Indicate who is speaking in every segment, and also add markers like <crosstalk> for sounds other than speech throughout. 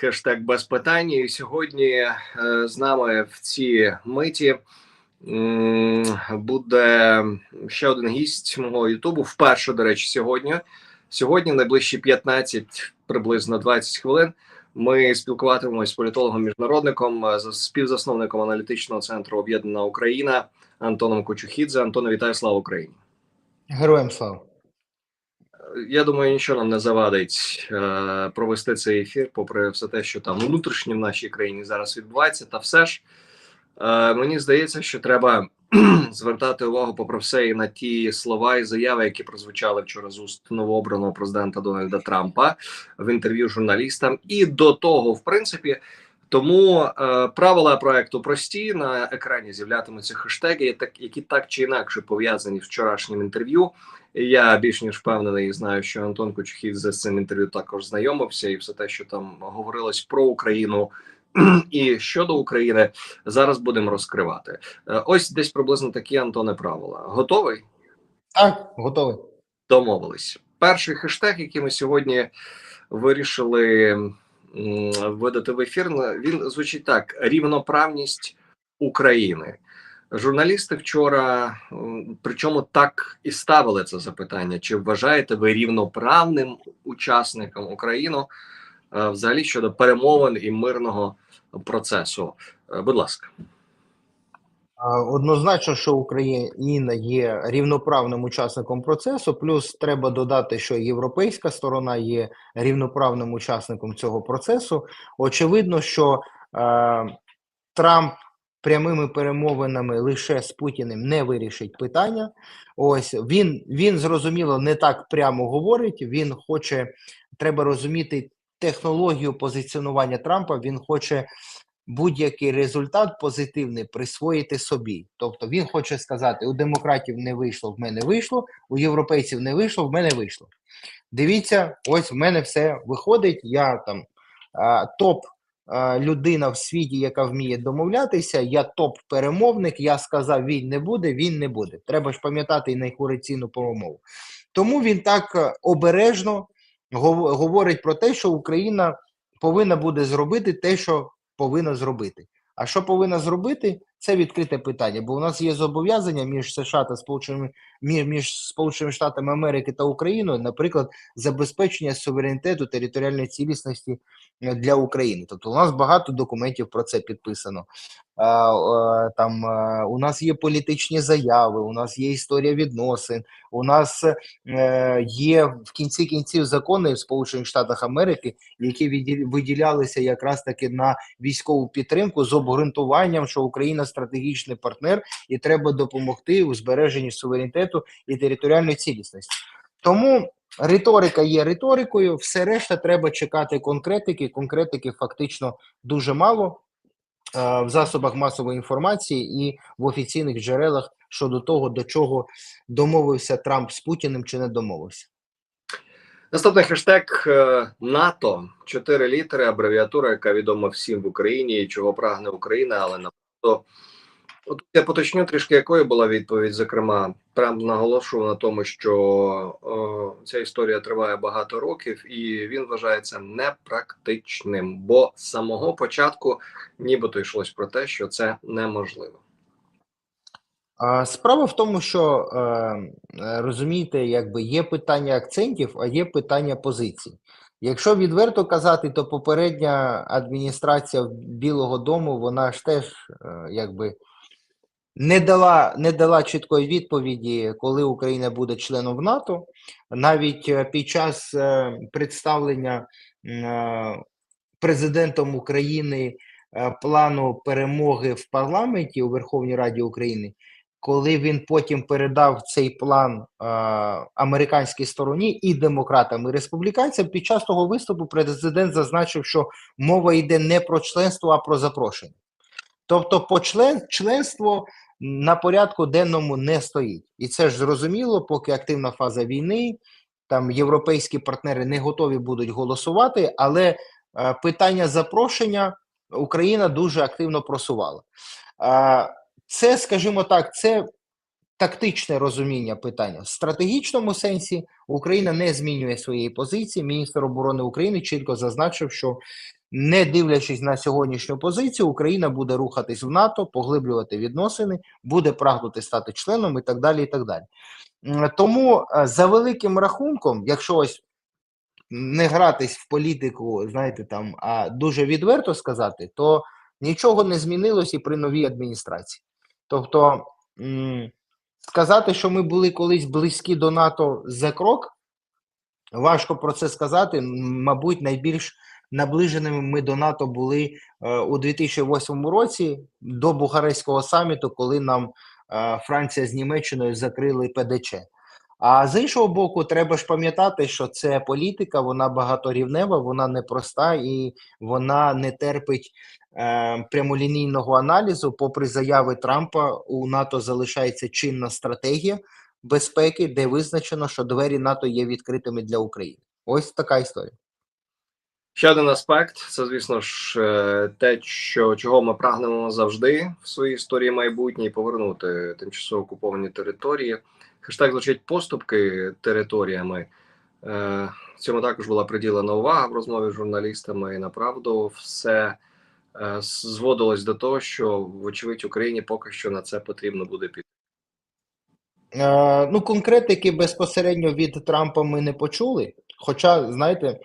Speaker 1: хештег без питань. І сьогодні е, з нами в цій миті буде ще один гість мого Ютубу. Вперше, до речі, сьогодні. Сьогодні, найближчі 15, приблизно 20 хвилин. Ми спілкуватимемось з політологом міжнародником, е, співзасновником аналітичного центру Об'єднана Україна Антоном Кочухідзе. Антоне, вітаю, слава Україні!
Speaker 2: Героям слава.
Speaker 1: Я думаю, нічого нам не завадить е, провести цей ефір, попри все те, що там внутрішньо в нашій країні зараз відбувається. Та все ж е, мені здається, що треба <clears throat> звертати увагу, попри все, і на ті слова і заяви, які прозвучали вчора з уст новообраного президента Дональда Трампа в інтерв'ю журналістам, і до того, в принципі. Тому е, правила проекту прості на екрані з'являтимуться хештеги, так які так чи інакше пов'язані з вчорашнім інтерв'ю. Я більш ніж впевнений і знаю, що Антон Кочухідзе з цим інтерв'ю також знайомився, і все те, що там говорилось про Україну <clears throat> і щодо України, зараз будемо розкривати. Е, Ось десь приблизно такі Антоне правила. Готовий?
Speaker 2: Так, готовий.
Speaker 1: Домовились. Перший хештег, який ми сьогодні вирішили видати в ефір, він звучить так: рівноправність України. Журналісти вчора, причому так і ставили це запитання: чи вважаєте ви рівноправним учасником Україну е, взагалі щодо перемовин і мирного процесу? Е, Будь ласка,
Speaker 2: Однозначно, що Україна є рівноправним учасником процесу. Плюс треба додати, що європейська сторона є рівноправним учасником цього процесу. Очевидно, що е, Трамп прямими перемовинами лише з Путіним не вирішить питання. Ось він, він зрозуміло не так прямо говорить. Він хоче, треба розуміти технологію позиціонування Трампа. Він хоче будь-який результат позитивний присвоїти собі. Тобто він хоче сказати: у демократів не вийшло, в мене вийшло, у європейців не вийшло, в мене вийшло. Дивіться, ось в мене все виходить. Я там топ. Людина в світі, яка вміє домовлятися, я топ-перемовник. Я сказав, він не буде, він не буде. Треба ж пам'ятати і найкураційну промову. Тому він так е, обережно говорить про те, що Україна повинна буде зробити те, що повинна зробити. А що повинна зробити, це відкрите питання, бо у нас є зобов'язання між США та Сполученими між, Сполученими Штатами Америки та Україною, наприклад, забезпечення суверенітету територіальної цілісності е, для України. Тобто, у нас багато документів про це підписано. Там е, у нас є політичні заяви, у нас є історія відносин, у нас е, є в кінці кінців закони в Сполучених Штатах Америки, які виділялися якраз таки на військову підтримку з обґрунтуванням, що Україна стратегічний партнер і треба допомогти у збереженні суверенітету і територіальної цілісності. Тому риторика є риторикою, все решта треба чекати конкретики. Конкретики фактично дуже мало в засобах масової інформації і в офіційних джерелах щодо того, до чого домовився Трамп з Путіним чи не домовився.
Speaker 1: наступний хештег е, НАТО. Чотири літери, абревіатура, яка відома всім в Україні, чого прагне Україна, але на От я поточню трішки, якою була відповідь. Зокрема, Трамп наголошував на тому, що о, ця історія триває багато років, і він вважається непрактичним, бо з самого початку нібито йшлось про те, що це неможливо.
Speaker 2: Справа в тому, що е, е, розумієте, якби є питання акцентів, а є питання позицій. Якщо відверто казати, то попередня адміністрація Білого Дому, вона ж теж е, якби не дала, не дала чіткої відповіді, коли Україна буде членом НАТО. Навіть е, під час е, представлення е, президентом України плану перемоги в парламенті у Верховній Раді України коли він потім передав цей план американській стороні і демократам, і республіканцям, під час того виступу президент зазначив, що мова йде не про членство, а про запрошення. Тобто, по член, членство на порядку денному не стоїть, і це ж зрозуміло, поки активна фаза війни, там європейські партнери не готові будуть голосувати, але е, питання запрошення Україна дуже активно просувала. Е, це, скажімо так, це тактичне розуміння питання. В стратегічному сенсі Україна не змінює своєї позиції. Міністр оборони України чітко зазначив, що не дивлячись на сьогоднішню позицію, Україна буде рухатись в НАТО, поглиблювати відносини, буде прагнути стати членом і так далі. І так далі. Тому е, за великим рахунком, якщо ось не гратись в політику, знаєте, там, а дуже відверто сказати, то нічого не змінилось і при новій адміністрації. Тобто сказати, що ми були колись близькі до НАТО за крок, важко про це сказати. Мабуть, найбільш наближеними ми до НАТО були е, у 2008 році до Бухарестського саміту, коли нам е, Франція з Німеччиною закрили ПДЧ. А з іншого боку, треба ж пам'ятати, що це політика, вона багаторівнева, вона непроста і вона не терпить е, прямолінійного аналізу. Попри заяви Трампа, у НАТО залишається чинна стратегія безпеки, де визначено, що двері НАТО є відкритими для України. Ось така історія.
Speaker 1: Ще один аспект це, звісно ж, е, те, що чого ми прагнемо завжди в своїй історії майбутній повернути тимчасово окуповані території. Хештег звучить поступки територіями. Е, Цьому також була приділена увага в розмові з журналістами. І направду все е, зводилось до того, що вочевидь Україні поки що на це потрібно буде піти.
Speaker 2: Ну, конкретики безпосередньо від Трампа ми не почули. Хоча, знаєте,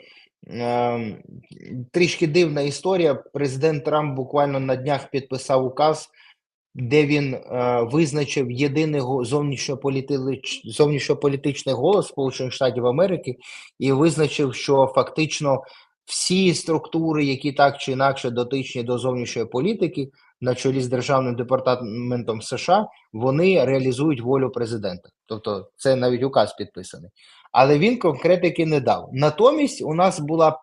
Speaker 2: трішки дивна історія. Президент Трамп буквально на днях підписав указ, де він е, визначив єдиний зовнішньополітичний голос Сполучених Штатів Америки і визначив, що фактично всі структури, які так чи інакше дотичні до зовнішньої політики, на чолі з Державним департаментом США, вони реалізують волю президента. Тобто, це навіть указ підписаний. Але він конкретики не дав. Натомість, у нас була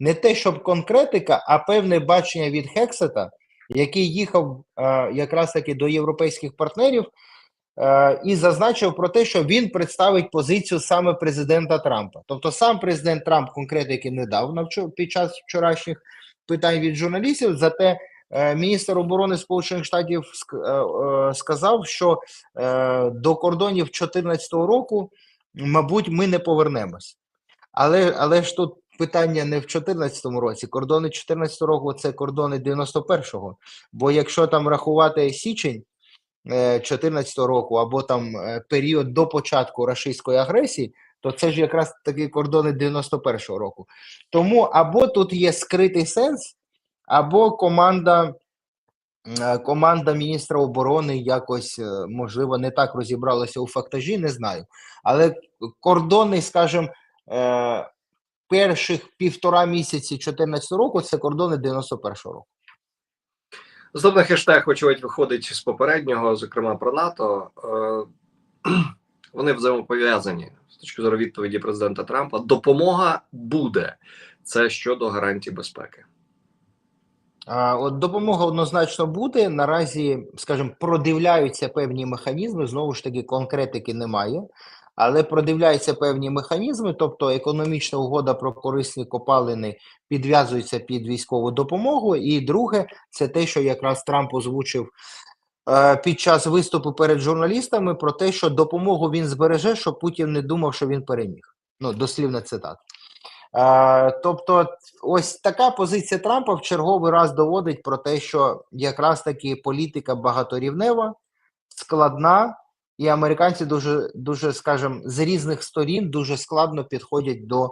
Speaker 2: не те, щоб конкретика, а певне бачення від Хексета, який їхав е, якраз таки до європейських партнерів е, і зазначив про те, що він представить позицію саме президента Трампа. Тобто, сам президент Трамп конкретики не дав під час вчорашніх питань від журналістів. Зате міністр оборони Сполучених Штатів е, е, сказав, що е, до кордонів 2014 року, мабуть, ми не повернемось. Але, але ж тут питання не в 2014 році. Кордони 2014 року це кордони 91-го. Бо якщо там рахувати січень 2014 року або там е, період до початку рашистської агресії, то це ж якраз такі кордони 91-го року. Тому або тут є скритий сенс, або команда. е, Команда міністра оборони якось е, можливо не так розібралася у фактажі, не знаю. Але кордони, скажімо, е, перших півтора місяці 2014 року це кордони 91-го року.
Speaker 1: Наступний хештег, очевидь, виходить з попереднього, зокрема про НАТО. <clears throat> Вони взаємопов'язані з точки зору відповіді президента Трампа. Допомога буде. Це щодо гарантій безпеки.
Speaker 2: От допомога однозначно буде. Наразі, скажімо, продивляються певні механізми. Знову ж таки, конкретики немає, але продивляються певні механізми. Тобто, економічна угода про корисні копалини підв'язується під військову допомогу. І друге, це те, що якраз Трамп озвучив е, під час виступу перед журналістами про те, що допомогу він збереже, щоб Путін не думав, що він переміг. Ну, дослівна цитата. Е, тобто, ось така позиція Трампа в черговий раз доводить про те, що якраз таки політика багаторівнева, складна, і американці дуже, дуже, скажімо, з різних сторін дуже складно підходять до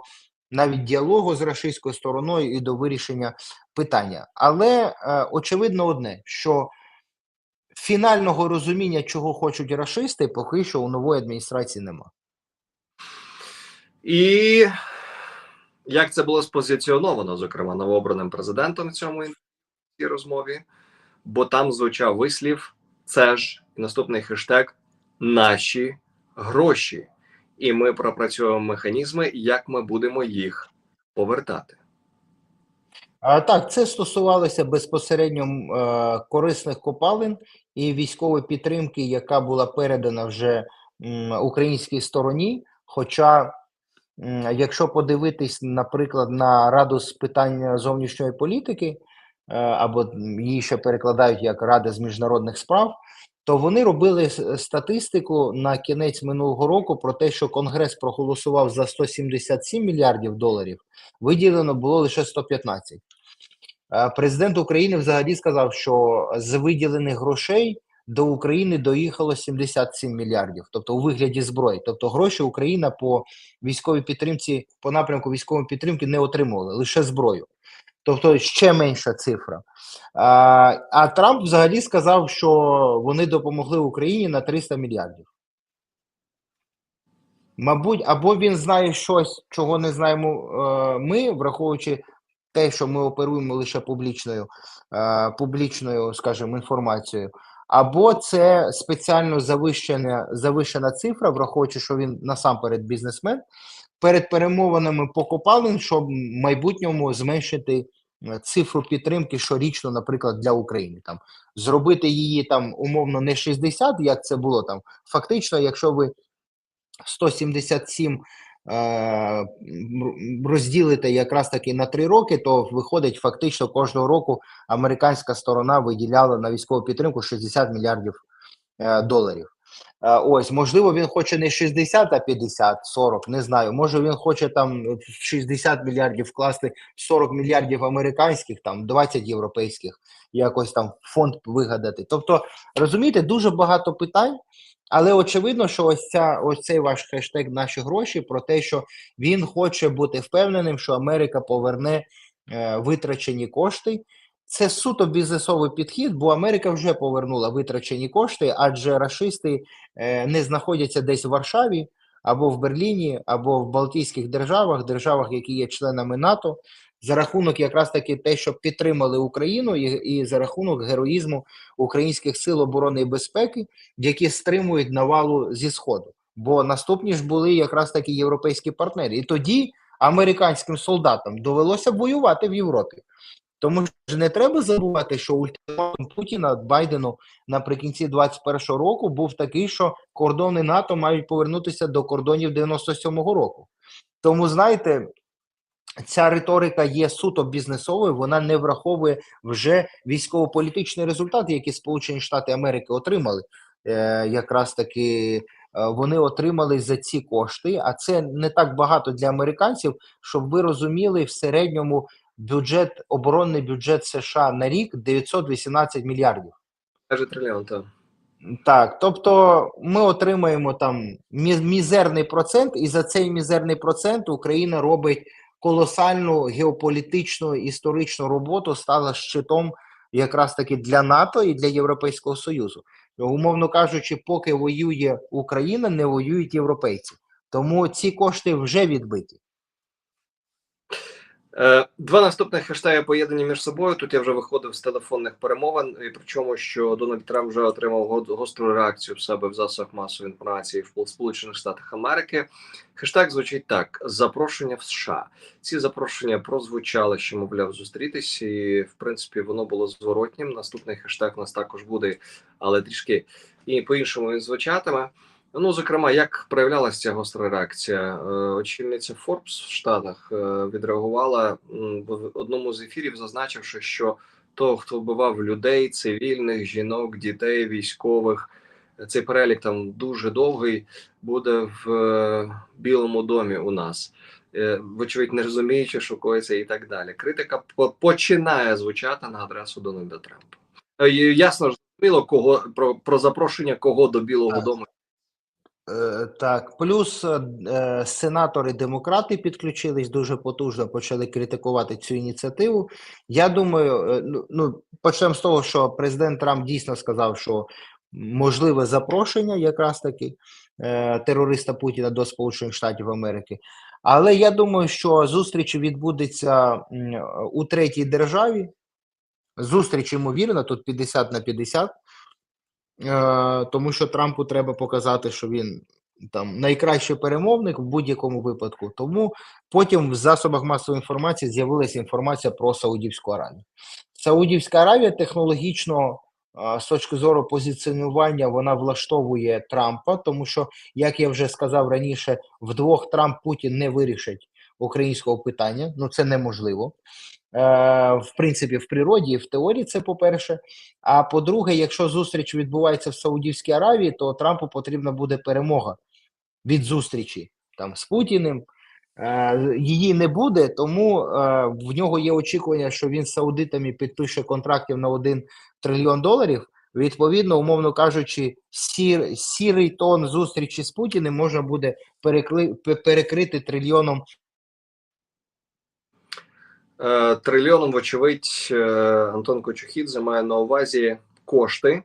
Speaker 2: навіть діалогу з російською стороною і до вирішення питання. Але е, очевидно одне, що фінального розуміння, чого хочуть рашисти, поки що у нової адміністрації немає.
Speaker 1: І як це було спозиціоновано, зокрема, новообраним президентом в цьому розмові, бо там звучав вислів: це ж наступний хештег наші гроші. І ми пропрацюємо механізми, як ми будемо їх повертати.
Speaker 2: А, так, це стосувалося безпосередньо е, корисних копалин і військової підтримки, яка була передана вже м, українській стороні. Хоча, якщо подивитись, наприклад, на Раду з питань зовнішньої політики, е, або її ще перекладають як Рада з міжнародних справ, то вони робили статистику на кінець минулого року про те, що Конгрес проголосував за 177 мільярдів доларів, виділено було лише 115. Е, Президент України взагалі сказав, що з виділених грошей до України доїхало 77 мільярдів, тобто у вигляді зброї. Тобто гроші Україна по військовій підтримці, по напрямку військової підтримки не отримувала, лише зброю. Тобто ще менша цифра. А, а Трамп взагалі сказав, що вони допомогли Україні на 300 мільярдів. Мабуть, або він знає щось, чого не знаємо е, ми, враховуючи те, що ми оперуємо лише публічною, е, публічною, скажімо, інформацією, або це спеціально завищена, завищена цифра, враховуючи, що він насамперед бізнесмен, перед перемовинами по копалин, щоб в майбутньому зменшити е, цифру підтримки щорічно, наприклад, для України. Там зробити її там умовно не 60, як це було там. Фактично, якщо ви 177 е, м, розділите якраз таки на три роки, то виходить фактично кожного року американська сторона виділяла на військову підтримку 60 мільярдів е, доларів. Е, Ось, можливо, він хоче не 60, а 50, 40, не знаю. Може, він хоче там 60 мільярдів вкласти 40 мільярдів американських, там 20 європейських, якось там фонд вигадати. Тобто, розумієте, дуже багато питань. Але очевидно, що ось ця ось цей ваш хештег наші гроші про те, що він хоче бути впевненим, що Америка поверне е, витрачені кошти. Це суто бізнесовий підхід, бо Америка вже повернула витрачені кошти, адже рашисти е, не знаходяться десь в Варшаві або в Берліні, або в Балтійських державах, державах, які є членами НАТО, за рахунок якраз таки те, що підтримали Україну, і, і за рахунок героїзму українських сил оборони і безпеки, які стримують навалу зі сходу. Бо наступні ж були якраз такі європейські партнери. І тоді американським солдатам довелося воювати в Європі. Тому ж не треба забувати, що ультиматум Путіна Байдену наприкінці 21-го року був такий, що кордони НАТО мають повернутися до кордонів 97-го року. Тому знаєте, ця риторика є суто бізнесовою, вона не враховує вже військово-політичний результат, який Сполучені Штати Америки отримали. Е, якраз таки е, вони отримали за ці кошти, а це не так багато для американців, щоб ви розуміли в середньому бюджет, оборонний бюджет США на рік 918 мільярдів.
Speaker 1: Каже трильйон, так.
Speaker 2: Так, тобто ми отримаємо там мізерний процент, і за цей мізерний процент Україна робить колосальну геополітичну історичну роботу, стала щитом якраз таки для НАТО і для Європейського Союзу. Умовно кажучи, поки воює Україна, не воюють європейці. Тому ці кошти вже відбиті.
Speaker 1: Е, Два наступних хештеги поєднані між собою. Тут я вже виходив з телефонних перемовин, і причому, що Дональд Трамп вже отримав гостру реакцію в себе в засобах масової інформації в Сполучених Штатах Америки. Хештег звучить так: запрошення в США. Ці запрошення прозвучали, що мовляв зустрітись, і в принципі воно було зворотнім. Наступний хештег у нас також буде, але трішки і по-іншому він звучатиме. Ну, зокрема, як проявлялася ця гостра реакція? Е, Очільниця Форбс в Штатах е, відреагувала в одному з ефірів, зазначивши, що того, хто вбивав людей, цивільних, жінок, дітей, військових, цей перелік там дуже довгий, буде в е, Білому домі у нас. Вочевидь, не розуміючи, що коїться і так далі. Критика починає звучати на адресу Дональда Трампа. Ясно зрозуміло, кого про, про запрошення кого до Білого
Speaker 2: Так.
Speaker 1: Дому
Speaker 2: Так, плюс е, е, сенатори демократи підключились дуже потужно, почали критикувати цю ініціативу. Я думаю, е, ну, ну почнемо з того, що президент Трамп дійсно сказав, що можливе запрошення, якраз таки е, терориста Путіна до Сполучених Штатів Америки. Але я думаю, що зустріч відбудеться у третій державі. Зустріч ймовірно, тут 50 на 50. Е, тому що Трампу треба показати, що він там найкращий перемовник в будь-якому випадку. Тому потім в засобах масової інформації з'явилася інформація про Саудівську Аравію. Саудівська Аравія технологічно е, з точки зору позиціонування вона влаштовує Трампа, тому що, як я вже сказав раніше, вдвох Трамп Путін не вирішать українського питання. Ну це неможливо. Е, в принципі, в природі і в теорії це по-перше. А по-друге, якщо зустріч відбувається в Саудівській Аравії, то Трампу потрібна буде перемога від зустрічі там з Путіним. Е, Її не буде, тому е, в нього є очікування, що він з саудитами підпише контрактів на 1 трильйон доларів. Відповідно, умовно кажучи, сір, сірий тон зустрічі з Путіним можна буде перекли, перекрити трильйоном.
Speaker 1: Е, Трильйоном, вочевидь, е, Антон Кочухідзе має на увазі кошти,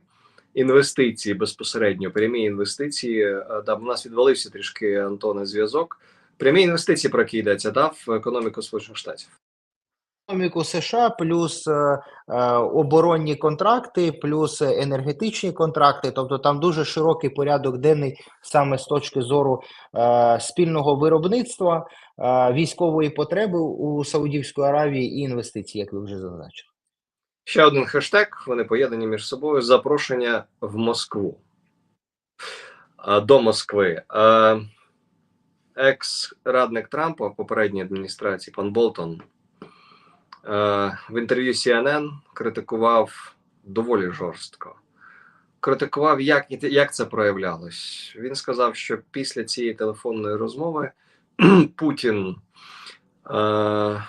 Speaker 1: інвестиції безпосередньо, прямі інвестиції. Е, Да, в нас відвалився трішки Антоне зв'язок. Прямі інвестиції, про які йдеться, да, в економіку Сполучених Штатів.
Speaker 2: економіку США, плюс е, оборонні контракти, плюс енергетичні контракти. Тобто там дуже широкий порядок денний саме з точки зору е, спільного виробництва, військової потреби у Саудівської Аравії і інвестицій, як ви вже зазначили.
Speaker 1: Ще один хештег. Вони поєднані між собою. Запрошення в Москву. А, До Москви. Е, Екс-радник Трампа в попередній адміністрації, пан Болтон, е, в інтерв'ю CNN критикував доволі жорстко. Критикував, як, як це проявлялось. Він сказав, що після цієї телефонної розмови <clears throat> Путін е,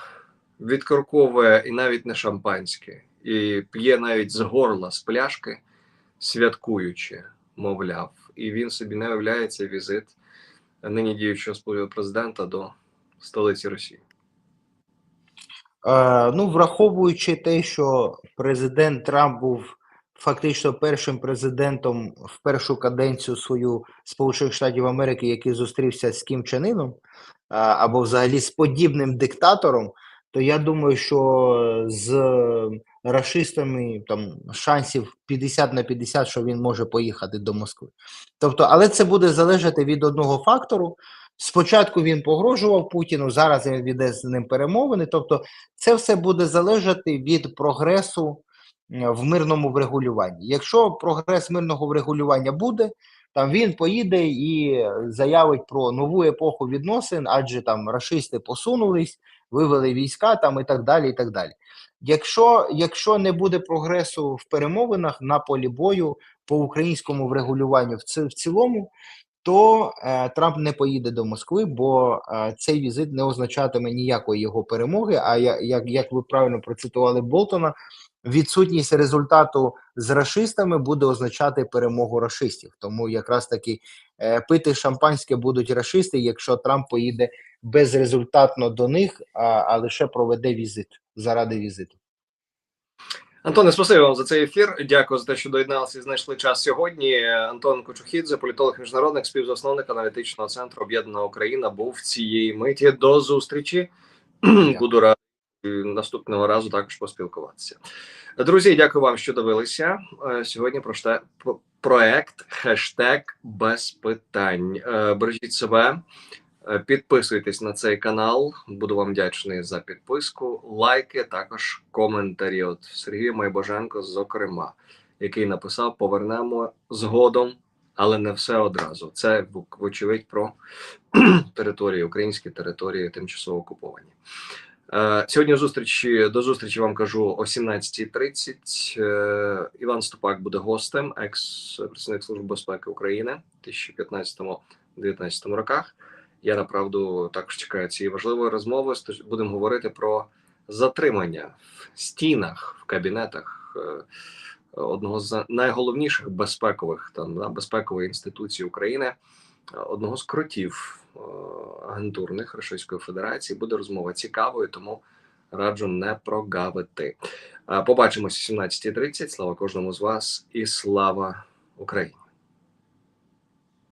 Speaker 1: відкорковує і навіть не шампанське, і п'є навіть з горла з пляшки, святкуючи, мовляв. І він собі не уявляє візит нині діючого президента до столиці Росії.
Speaker 2: Е, ну, враховуючи те, що президент Трамп був фактично першим президентом в першу каденцію свою Сполучених Штатів Америки, який зустрівся з Кім Чен Іном, або взагалі з подібним диктатором, то я думаю, що з рашистами там шансів 50 на 50, що він може поїхати до Москви. Тобто, але це буде залежати від одного фактору. Спочатку він погрожував Путіну, зараз він веде з ним перемовини. Тобто, це все буде залежати від прогресу в мирному врегулюванні. Якщо прогрес мирного врегулювання буде, там він поїде і заявить про нову епоху відносин, адже там рашисти посунулись, вивели війська там і так далі. і так далі. Якщо, якщо не буде прогресу в перемовинах на полі бою по українському врегулюванню в, ці, в цілому, то е, Трамп не поїде до Москви, бо е, цей візит не означатиме ніякої його перемоги. А я, як, як ви правильно процитували Болтона, відсутність результату з рашистами буде означати перемогу рашистів. Тому якраз таки е, пити шампанське будуть рашисти, якщо Трамп поїде безрезультатно до них, а, а лише проведе візит заради візиту.
Speaker 1: Антоне, спасибі вам за цей ефір. Дякую за те, що доєдналися і знайшли час сьогодні. Антон Кочухідзе, політолог міжнародник, співзасновник аналітичного центру Об'єднана Україна, був цієї миті. До зустрічі. <clears throat> Буду радий наступного разу також поспілкуватися. Друзі, дякую вам, що дивилися. Е, Сьогодні про ште- про- проект хештег без питань. Е, Бережіть себе. Е, Підписуйтесь на цей канал. Буду вам вдячний за підписку, лайки, також коментарі. От Сергій Майбоженко, зокрема, який написав: повернемо згодом, але не все одразу. Це вочевидь про <clears throat> території, українські території тимчасово окуповані. Е, Сьогодні зустрічі до зустрічі вам кажу о 17.30. Е, Іван Ступак буде гостем, екс-представник Служби безпеки України в 2015-2019 роках. Я направду також чекаю цієї важливої розмови. Будемо говорити про затримання в стінах, в кабінетах е, одного з найголовніших безпекових там да, безпекової інституції України, одного з кротів е, агентурних Російської Федерації. Буде розмова цікавою, тому раджу не прогавити. Е, Побачимося о 17.30. Слава кожному з вас і слава Україні!